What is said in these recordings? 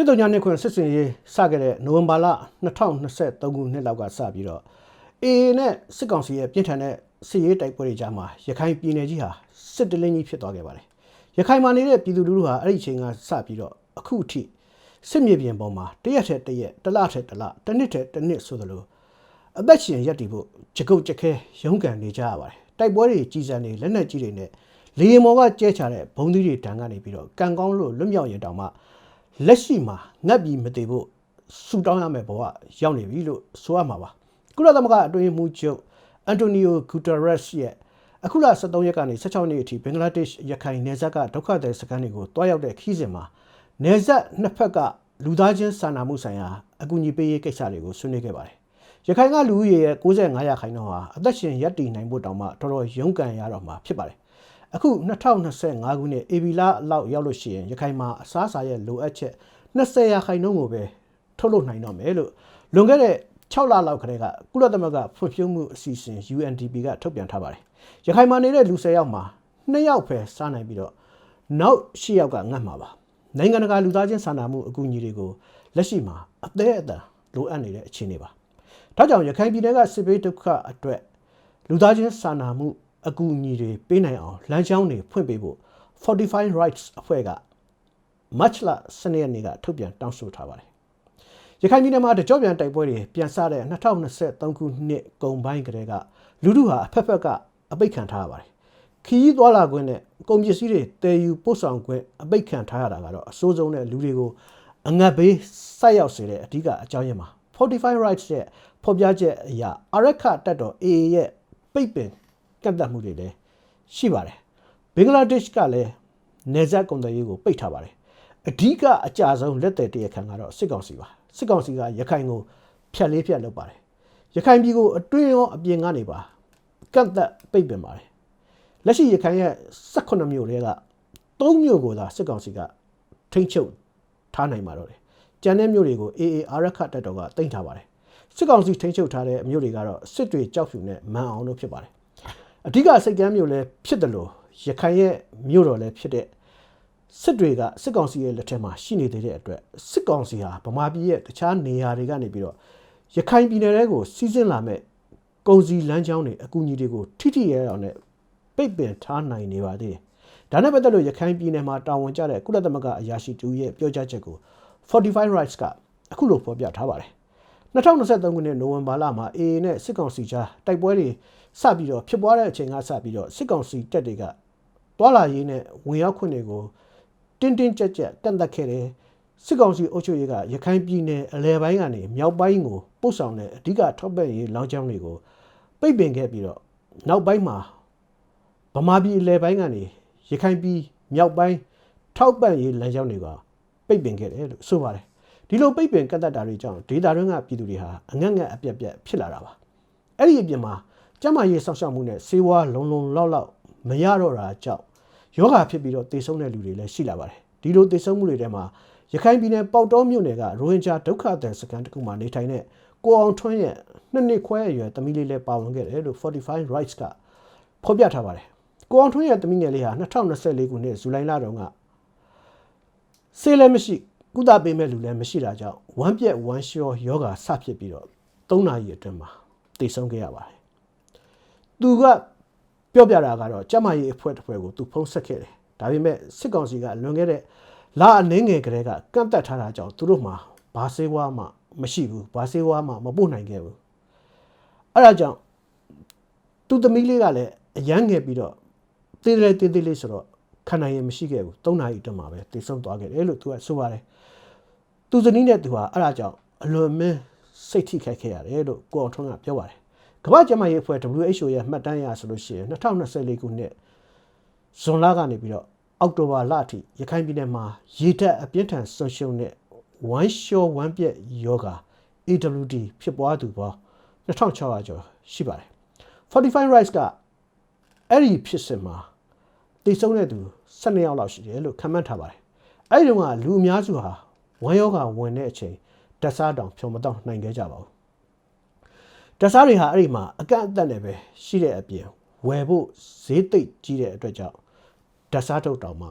တစ်တုံညာနှစ်ခွင်စစ်စင်ရေးစခဲ့တဲ့နိုဝင်ဘာလ2023ခုနှစ်လောက်ကစပြီးတော့အေနဲ့စစ်ကောင်စီရဲ့ပြင်းထန်တဲ့စစ်ရေးတိုက်ပွဲတွေကြားမှာရခိုင်ပြည်နယ်ကြီးဟာစစ်တလင်းကြီးဖြစ်သွားခဲ့ပါတယ်။ရခိုင်မှာနေတဲ့ပြည်သူလူထုဟာအဲ့ဒီအချိန်ကစပြီးတော့အခုအထိစစ်မြေပြင်ပေါ်မှာတရက်ထက်တရက်တစ်လထက်တစ်လတစ်နှစ်ထက်တစ်နှစ်ဆိုသလိုအသက်ရှင်ရပ်တည်ဖို့ကြကုတ်ကြခဲရုန်းကန်နေကြရပါတယ်။တိုက်ပွဲတွေကြီးစံနေလက်နက်ကြီးတွေနဲ့လေရင်မော်ကကျဲချတဲ့ဘုံသီးတွေတန်းကနေပြီးတော့ကံကောင်းလို့လွတ်မြောက်ရင်တောင်မှ လက်ရှိမှာငတ်ပြီးမတည်ဖို့ဆူတောင်းရမယ်ဘဝရောက်နေပြီလို့ဆိုရမှာပါကုလသမဂ္ဂအတွင်းမှုချုပ်အန်တိုနီယိုဂူတာရက်စ်ရဲ့အခုလ23ရက်ကနေ16ရက်အထိဘင်္ဂလားဒေ့ရှ်ရခိုင်နယ်စပ်ကဒုက္ခသည်စခန်းတွေကိုတွားရောက်တဲ့ခီးစဉ်မှာနယ်စပ်နှစ်ဖက်ကလူသားချင်းစာနာမှုဆိုင်ရာအကူအညီပေးရေးကိစ္စတွေကိုဆွေးနွေးခဲ့ပါတယ်ရခိုင်ကလူဦးရေရဲ့65ရာခိုင်နှုန်းဟာအသက်ရှင်ရပ်တည်နိုင်ဖို့တောင်မှတော်တော်ရုန်းကန်ရတော့မှာဖြစ်ပါတယ် အခု2025ခုနှစ်ဧပြီလလောက်ရောက်လို့ရှိရင်ရခိုင်မှာအစားအစာရဲ့လိုအပ်ချက်20ရာခိုင်နှုန်းကိုပဲထုတ်လုပ်နိုင်တော့မယ်လို့လွန်ခဲ့တဲ့6လလောက်ခရဲကကုလသမဂ္ဂဖွံ့ဖြိုးမှုအစီအစဉ် UNDP ကထုတ်ပြန်ထားပါတယ်။ရခိုင်မှာနေတဲ့လူ10ယောက်မှာ2ယောက်ပဲစားနိုင်ပြီးတော့နောက်10ယောက်ကငတ်မှာပါ။နိုင်ငံတကာလူသားချင်းစာနာမှုအကူအညီတွေကိုလက်ရှိမှာအသေးအတန်လိုအပ်နေတဲ့အခြေအနေပါ။ဒါကြောင့်ရခိုင်ပြည်နယ်ကစစ်ဘေးဒုက္ခအတွက်လူသားချင်းစာနာမှု အကူအညီတွေပေးနိုင်အောင်လမ်းကြောင်းတွေဖွင့်ပေးဖို့ Fortify Rights အဖွဲ့က March လ12ရက်နေ့ကထုတ်ပြန်တောင်းဆိုထားပါတယ်။ရခိုင်ပြည်နယ်မှာတကြောပြန်တိုက်ပွဲတွေပြန်ဆတဲ့2023ခုနှစ်ကုန်ပိုင်းကတည်းကလူထုဟာအဖက်ဖက်ကအပိတ်ခံထားရပါတယ်။ခီးသွားလာခွင့်နဲ့ကုန်ပစ္စည်းတွေတည်ယူပို့ဆောင်ခွင့်အပိတ်ခံထားရတာကတော့အစိုးဆုံးတဲ့လူတွေကိုအငတ်ဘေးဆိုက်ရောက်စေတဲ့အဓိကအကြောင်းရင်းပါ Fortify Rights ရဲ့ဖော်ပြချက်အရအရက်ခတက်တော် AA ရဲ့ပိတ်ပင်က န့်သတ်မှုတွေလည်းရှိပါတယ်။ဘင်္ဂလားဒေ့ရှ်ကလည်းနေဆက်ကုန်သွယ်ရေးကိုပိတ်ထားပါတယ်အဓိကအကြဆုံးလက်တယ်တရားခံကတော့စစ်ကောင်စီပါစစ်ကောင်စီကရခိုင်ကိုဖြတ်လေးဖြတ်လုပ်ပါတယ်ရခိုင်ပြည်ကိုအတွင်းရောအပြင်ကနေပါကန့်သက်ပိတ်ပင်ပါတယ်လက်ရှိရခိုင်ရဲ့18မြို့တွေက3မြို့ကိုသာစစ်ကောင်စီကထိမ့်ချုပ်ထားနိုင်ပါတော့တယ်ကျန်တဲ့မြို့တွေကို AA အာရခတ်တပ်တော်ကတင်ထားပါတယ်စစ်ကောင်စီထိမ့်ချုပ်ထားတဲ့မြို့တွေကတော့စစ်တွေကြောက်ဖြူနဲ့မန်အောင်တို့ဖြစ်ပါတယ် အဓိကစိတ်ကမ်းမြို့လည်းဖြစ်တယ်လို့ရခိုင်ရဲ့မြို့တော်လည်းဖြစ်တဲ့စစ်တွေကစစ်ကောင်စီရဲ့လက်ထက်မှာရှိနေသေးတဲ့အတွက်စစ်ကောင်စီဟာဗမာပြည်ရဲ့တခြားနေရာတွေကနေပြီးတော့ရခိုင်ပြည်နယ်တွေကိုစီးဆင်းလာမဲ့ကုန်စည်လမ်းကြောင်းတွေအကူအညီတွေကိုထိထိရဲအောင်နဲ့ပိတ်ပင်ထားနိုင်နေပါသေးတယ်။ဒါနဲ့ပတ်သက်လို့ရခိုင်ပြည်နယ်မှာတာဝန်ကျတဲ့ကုလသမဂ္ဂအရာရှိတူရဲ့ပြောကြားချက်ကို Fortify Rights ကအခုလိုဖော်ပြထားပါတယ်။ 2023ခုနှစ်နိုဝင်ဘာလမှာ AA နဲ့စစ်ကောင်စီကြားတိုက်ပွဲတွေစပြီးတော့ဖြစ်ပွားတဲ့အချိန်ကစပြီးတော့စစ်ကောင်စီတပ်တွေကတွာလာရေးနဲ့ဝင်ရောက်ခွင့်တွေကိုတင်းတင်းကြပ်ကြပ်ကန့်သက်ခဲ့တယ်စစ်ကောင်စီအုပ်ချုပ်ရေးကရခိုင်ပြည်နယ်အလဲပိုင်းကနေမြောက်ပိုင်းကိုပို့ဆောင်တဲ့အဓိကထောက်ပံ့ရေးလောင်းချောင်းတွေကိုပိတ်ပင်ခဲ့ပြီးတော့နောက်ပိုင်းမှာဗမာပြည်အလဲပိုင်းကနေရခိုင်ပြည်မြောက်ပိုင်းထောက်ပံ့ရေးလမ်းကြောင်းတွေကပိတ်ပင်ခဲ့တယ်လို့ဆိုပါတယ် ဒီလိုပိတ်ပင်ကန့်သက်တာတွေကြောင့်ဒေတာတွင်းကပြည်သူတွေဟာအငတ်ငတ်အပြက်ပြက်ဖြစ်လာတာပါအဲ့ဒီအပြင်မှာကျမရေးဆောက်ရှောက်မှုနဲ့စေဝါလုံလုံလောက်လောက်မရတော့တာကြောင့်ယောဂဖြစ်ပြီးတော့တေဆုံးတဲ့လူတွေလည်းရှိလာပါတယ်ဒီလိုတေဆုံးမှုတွေထဲမှာရခိုင်ပြည်နယ်ပေါတောမြို့နယ်ကရိုဟင်ဂျာဒုက္ခသည်စခန်းတစ်ခုမှာနေထိုင်တဲ့ကိုအောင်ထွန်းရဲ့နှစ်နှစ်ခွဲအရွယ်သမီးလေးလည်းပါဝင်ခဲ့တယ်လို့45 rights ကဖော်ပြထားပါတယ်ကိုအောင်ထွန်းရဲ့သမီးငယ်လေးဟာ2024ခုနှစ်ဇူလိုင်လတုန်းကဆေးလည်းမရှိ ကုသပေးမဲ့လူလည်းမရှိတာကြောင့်ဝမ်းပြက်ဝမ်းလျှောယောဂါဆဖြစ်ပြီးတော့3နာရီအတွင်းမှာတည်ဆုံးခဲ့ရပါတယ်သူကပြောပြတာကတော့ကျမကြီးအဖွဲ့တစ်ဖွဲ့ကိုသူဖုံးဆက်ခဲ့တယ်ဒါပေမဲ့စစ်ကောင်စီကလွန်ခဲ့တဲ့လာအနှင်းငယ်ကလေးကကန့်တက်ထားတာကြောင့်သူတို့မှာဘာဆေးဝါးမှမရှိဘူးဘာဆေးဝါးမှမပို့နိုင်ခဲ့ဘူးအဲ့ဒါကြောင့်သူသမီးလေးကလည်းအရန်ငယ်ပြီးတော့တေးသေးတေးသေးလေးဆိုတော့ခံနိုင်ရင်မရှိခဲ့ဘူး၃နာရီအတွင်းမှာပဲတည်ဆုံးသွားခဲ့တယ်လို့သူကဆိုပါတယ် သူဇနီးနဲ့သူဟာအဲ့ဒါကြောင့်အလွန်မင်းစိတ်ထိခိုက်ခဲ့ရတယ်လို့ကိုအောင်ထွန်းကပြောပါတယ်ကမ္ဘာ့ကျန်းမာရေးအဖွဲ့ WHO ရဲ့မှတ်တမ်းအရဆိုလို့ရှိရင်2024ခုနှစ်ဇွန်လကနေပြီးတော့အောက်တိုဘာလအထိရခိုင်ပြည်နယ်မှာရေတက်အပြင်းထန်ဆုံးရှုံးတဲ့ဝမ်းလျှောဝမ်းပြက်ယောဂါ AWD ဖြစ်ပွားသူပေါင်း2600ကျော်ရှိပါတယ်45 rights ကအဲ့ဒီဖြစ်စဉ်မှာတည်ဆုံးတဲ့သူ12ယောက်လောက်ရှိတယ်လို့ခန့်မှန်းထားပါတယ်အဲ့ဒီတော့ကလူအများစုဟာ ဝမ်းယောဂါဝင်တဲ့အချိန်တက်စားတောင်ဖြုံမတော့နိုင်ခဲ့ကြပါဘူးတက်စားတွေဟာအဲ့ဒီမှာအကန့်အသတ်နဲ့ပဲရှိတဲ့အပြင်ဝယ်ဖို့ဈေးသိပ်ကြီးတဲ့အတွက်ကြောင့်ဓာတ်စားထုတ်တောင်မှ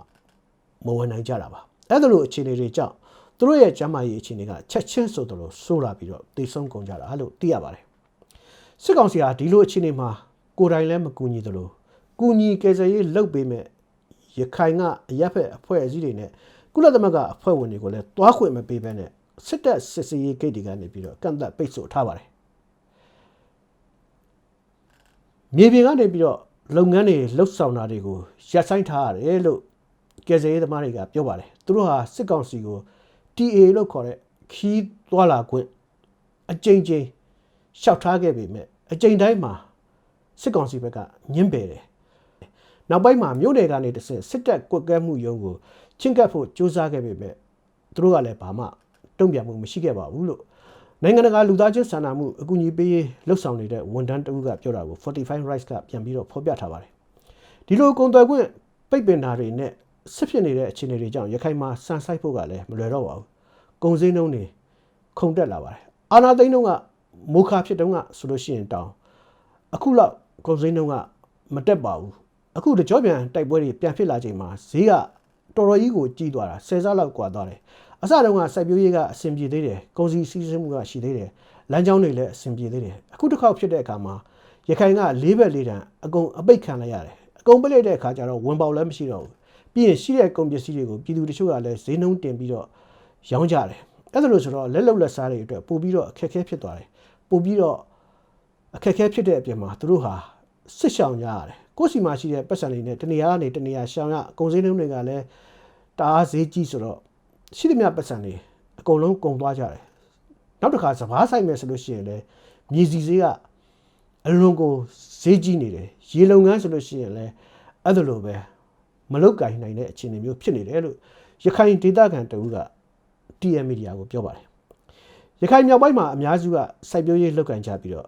မဝင်နိုင်ကြတာပါအဲ့ဒါလိုအခြေအနေတွေကြောင့်သူတို့ရဲ့ကျန်းမာရေးအခြေအနေကချက်ချင်းဆိုသလိုဆိုးလာပြီးတော့တိတ်ဆုံးကုန်ကြတာလို့သိရပါတယ်စစ်ကောင်စီဟာဒီလိုအခြေအနေမှာကိုယ်တိုင်လည်းမကူညီသလိုကူညီကယ်ဆယ်ရေးလုပ်ပေးမဲ့ရခိုင်ကအရက်ဖက်အဖွဲ့အစည်းတွေနဲ့ ကုလသမဂ္ဂအဖွဲ့ဝင်တွေကိုလည်းတွားခွင့်မပေးဘဲနဲ့စစ်တပ်စစ်စေးရေးဂိတ်တွေကနေပြီးတော့ကန့်သက်ပိတ်ဆို့ထားပါတယ်မြေပြင်ကနေပြီးတော့လုပ်ငန်းတွေလှုပ်ဆောင်တာတွေကိုရပ်ဆိုင်းထားရတယ်လို့ကယ်ဆယ်ရေးသမားတွေကပြောပါတယ်သူတို့ဟာစစ်ကောင်စီကို TA လို့ခေါ်တဲ့ခီးသွားလာခွင့်အကြိမ်ကြိမ်ရှောက်ထားခဲ့ပေမဲ့အကြိမ်တိုင်းမှာစစ်ကောင်စီဘက်ကညှင်းပယ်တယ်နောက်ပိုင်းမှာမြို့နယ်ကနေတဆင့်စစ်တပ်ကွက်ကဲမှုရုံးကို ချင်းကပ်ဖို့ကြိုးစားခဲ့ပေမဲ့သူတို့ကလည်းဘာမှတုံ့ပြန်မှုမရှိခဲ့ပါဘူးလို့နိုင်ငံတကာလူသားချင်းစာနာမှုအကူအညီပေးရေးလှုပ်ဆောင်နေတဲ့ဝန်ထမ်းတဦးကပြောတာကို45 rights ကပြန်ပြီးတော့ဖော်ပြထားပါတယ်ဒီလိုကုန်သွယ်ခွင့်ပိတ်ပင်တာတွေနဲ့စစ်ဖြစ်နေတဲ့အခြေအနေတွေကြောင့်ရခိုင်မှာစံဆိုင်ဖို့ကလည်းမလွယ်တော့ပါဘူးကုန်စည်နှုန်းတွေခုန်တက်လာပါတယ်အာနာသိန်းတုန်းကမိုခါဖြစ်တုန်းကဆိုလို့ရှိရင်တောင်းအခုလောက်ကုန်စည်နှုန်းကမတက်ပါဘူးအခုတကြောပြန်တိုက်ပွဲတွေပြန်ဖြစ်လာချိန်မှာဈေးက တော်တော်ကြီးကိုကြီးသွားတာဆယ်ဆလောက်ကွာသွားတယ်အစတုန်းကစိုက်ပျိုးရေးကအဆင်ပြေသေးတယ်ကုန်စည်စီးဆင်းမှုကရှိသေးတယ်လမ်းကြောင်းတွေလည်းအဆင်ပြေသေးတယ်အခုတစ်ခေါက်ဖြစ်တဲ့အခါမှာရခိုင်က၄ဘက်၄တန်အကုန်အပိတ်ခံလိုက်ရတယ်အကုန်ပိတ်လိုက်တဲ့အခါကျတော့ဝင်ပေါက်လည်းမရှိတော့ဘူးပြီးရင်ရှိတဲ့ကုန်ပစ္စည်းတွေကိုပြည်သူတချို့ကလည်းဈေးနှုန်းတင်ပြီးတော့ရောင်းကြတယ်အဲ့ဒါလို့ဆိုတော့လက်လုံလက်စားတွေအတွက်ပို့ပြီးတော့အခက်အခဲဖြစ်သွားတယ်ပို့ပြီးတော့အခက်အခဲဖြစ်တဲ့အပြင်မှာသူတို့ဟာစစ်ရှောင်ကြရတယ်ကိုယ့်စီမှာရှိတဲ့ပတ်စံတွေနဲ့တနေရာကနေတနေရာရှောင်ရအကုန်စင်းနှုန်းတွေကလည်း တအားဈေးကြီးဆိုတော့ရှိသမျှပတ်စံတွေအကုန်လုံးကုန်သွားကြတယ်နောက်တစ်ခါစဘာဆိုင်မယ်ဆိုလို့ရှိရင်လည်းမြေစီဈေးကအလွန်ကိုဈေးကြီးနေတယ်ရေလုံငန်းဆိုလို့ရှိရင်လည်းအဲ့ဒါလိုပဲမလုတ်ကင်နိုင်တဲ့အခြေအနေမျိုးဖြစ်နေတယ်လို့ရခိုင်ဒေသခံတအူးက TM Media ကိုပြောပါတယ်ရခိုင်မြောက်ပိုင်းမှာအများစုကစိုက်ပျိုးရေးလုပ်ကင်ကြပြီးတော့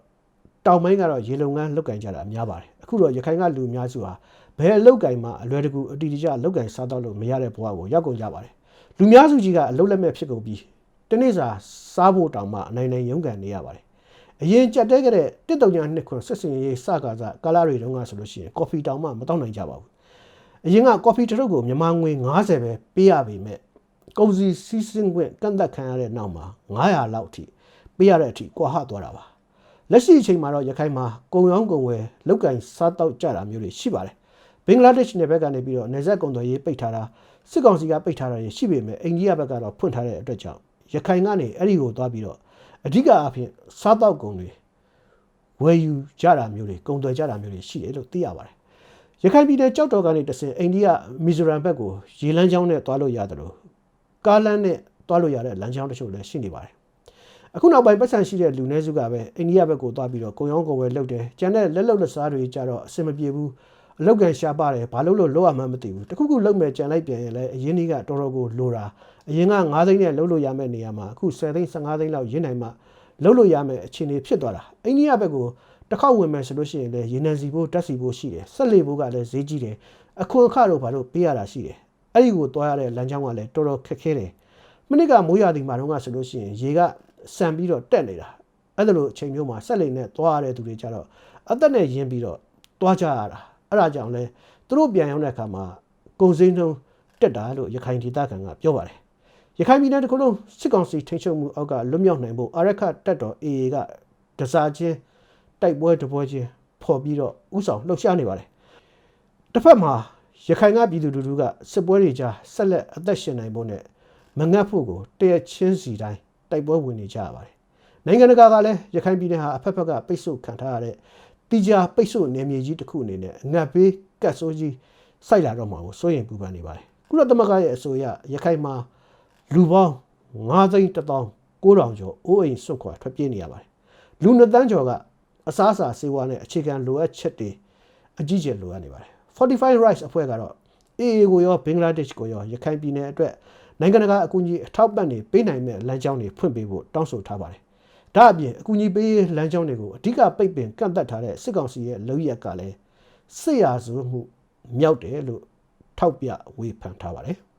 တောင်ပိုင်းကတော့ရေလုံငန်းလုပ်ကင်ကြတာအများပါတယ် အခုတော့ရခိုင်ကလူအများစုဟာဘယ်အလုပ်ကင်မှအလွယ်တကူအတီးတကျလုပ်ကင်စားတော့လို့မရတဲ့ဘဝကိုရောက်ကုန်ကြပါတယ်လူများစုကြီးကအလုပ်လက်မဲ့ဖြစ်ကုန်ပြီးတနေ့စာစားဖို့တောင်မှအနိုင်နိုင်ရုန်းကန်နေရပါတယ်အရင်ကြက်တဲကြတဲ့တစ်တုံညာနှစ်ခွန်းဆက်စင်ရေးစကားစားကာလာတွေတုန်းကဆိုလို့ရှိရင်ကော်ဖီတောင်မှမတောင်းနိုင်ကြပါဘူးအရင်ကကော်ဖီတစ်ထုပ်ကိုမြန်မာငွေ90ပဲပေးရပေမဲ့ကုန်စည်စီးဆင်းခွင့်ကန့်သက်ခံရတဲ့နောက်မှာ900လောက်အထိပေးရတဲ့အထိကွာဟသွားတာပါ လက်ရှိအချိန်မှာတော့ရခိုင်မှာကုံရောင်းကုံဝယ်လောက်ကင်စားတောက်ကြတာမျိုးတွေရှိပါတယ်ဘင်္ဂလားဒေ့ရှ်နယ်ဘက်ကနေပြီးတော့နေဆက်ကုံတော်ရေးပိတ်ထားတာစစ်ကောင်စီကပိတ်ထားတာရှိပေမဲ့အိန္ဒိယဘက်ကတော့ဖွင့်ထားတဲ့အတွက်ကြောင့်ရခိုင်ကနေအဲ့ဒီကိုသွားပြီးတော့အဓိကအဖြစ်စားတောက်ကုံတွေဝယ်ယူကြတာမျိုးတွေကုံသွယ်ကြတာမျိုးတွေရှိတယ်လို့သိရပါတယ်ရခိုင်ပြည်နယ်ကြောက်တော်ကနေတဆင်အိန္ဒိယမီဇိုရမ်ဘက်ကိုရေလမ်းကြောင်းနဲ့သွားလို့ရတယ်လို့ကားလမ်းနဲ့သွားလို့ရတဲ့လမ်းကြောင်းတချို့လည်းရှိနေပါတယ် အခုနောက်ပိုင်းပတ်စံရှိတဲ့လူနည်းစုကပဲအိန္ဒိယဘက်ကိုသွားပြီးတော့ကုံရောင်းကုံဝယ်လုပ်တယ်ကျန်တဲ့လက်လုံလက်စားတွေကြတော့အဆင်မပြေဘူးအလောက်ကန်ရှားပါတယ်ဘာလို့လို့လောက်ရမှန်းမသိဘူးတခုခုလောက်မဲ့ကြံလိုက်ပြန်ရင်လည်းအရင်ကတော်တော်ကိုလိုတာအရင်က9သိန်းနဲ့လောက်လို့ရမယ့်နေရာမှာအခု10သိန်း15သိန်းလောက်ရင်းနိုင်မှလောက်လို့ရမယ့်အခြေအနေဖြစ်သွားတာအိန္ဒိယဘက်ကိုတစ်ခေါက်ဝင်မယ်ဆိုလို့ရှိရင်လည်းရေနံစီဖို့တက်စီဖို့ရှိတယ်ဆက်လေဖို့ကလည်းဈေးကြီးတယ်အခွန်အခတို့ဘာလို့ပေးရတာရှိတယ်အဲ့ဒီကိုတွားရတဲ့လမ်းကြောင်းကလည်းတော်တော်ခက်ခဲတယ်မနစ်ကမိုးရွာဒီမှာတော့ဆိုလို့ရှိရင်ရေက ဆန်ပြီးတော့တက်နေတာအဲ့ဒါလိုအချိန်မျိုးမှာဆက်လိမ်နဲ့သွားရတဲ့သူတွေကြတော့အသက်နဲ့ရင်းပြီးတော့သွားကြရတာအဲ့ဒါကြောင့်လဲသူတို့ပြန်ရောက်တဲ့အခါမှာကုန်စည်နှုန်းတက်တာလို့ရခိုင်ဒေသခံကပြောပါတယ်ရခိုင်ပြည်နယ်တစ်ခုလုံးစစ်ကောင်စီထိန်းချုပ်မှုအောက်ကလွတ်မြောက်နိုင်ဖို့အာရခတက်တော် AA ကတစားချင်းတိုက်ပွဲတပွဲချင်းဖော်ပြီးတော့ဥဆောင်လှုပ်ရှားနေပါတယ်တစ်ဖက်မှာရခိုင်ကပြည်သူလူထုကစစ်ပွဲတွေကြားဆက်လက်အသက်ရှင်နိုင်ဖို့နဲ့မငတ်ဖို့ကိုတရချင်းစီတိုင်း တိုက်ပွဲဝင်နေကြရပါတယ်နိုင်ငံတကာကလည်းရခိုင်ပြည်နယ်ဟာအဖက်ဖက်ကပိတ်ဆို့ခံထားရတဲ့တိကျပိတ်ဆို့နေမြေကြီးတစ်ခုအနေနဲ့အငတ်ဘေးကတ်ဆိုးကြီးစိုက်လာတော့မှာကိုစိုးရင်ပူပန်နေပါတယ်ကုလသမဂ္ဂရဲ့အဆိုအရရခိုင်မှာလူပေါင်း9သိန်း1000 9000ကျော်အိုးအိမ်ဆွတ်ခွာထွက်ပြေးနေရပါတယ်လူနှစ်သန်းကျော်ကအစားအစာဆေးဝါးနဲ့အခြေခံလိုအပ်ချက်တွေအကြီးကျယ်လိုအပ်နေပါတယ်45 rights အဖွဲ့ကတော့ AA ကိုရောဘင်္ဂလားဒေ့ရှ်ကိုရောရခိုင်ပြည်နယ်အတွက် နိုင်ငံတကာအကူအညီအထောက်ပံ့တွေပေးနိုင်မဲ့လမ်းကြောင်းတွေဖွင့်ပေးဖို့တောင်းဆိုထားပါတယ်။ဒါအပြင်အကူအညီပေးလမ်းကြောင်းတွေကိုအဓိကပိတ်ပင်ကန့်သက်ထားတဲ့စစ်ကောင်စီရဲ့လုပ်ရက်ကလည်းစစ်ရာဇဝမှုမြောက်တယ်လို့ထောက်ပြဝေဖန်ထားပါတယ်။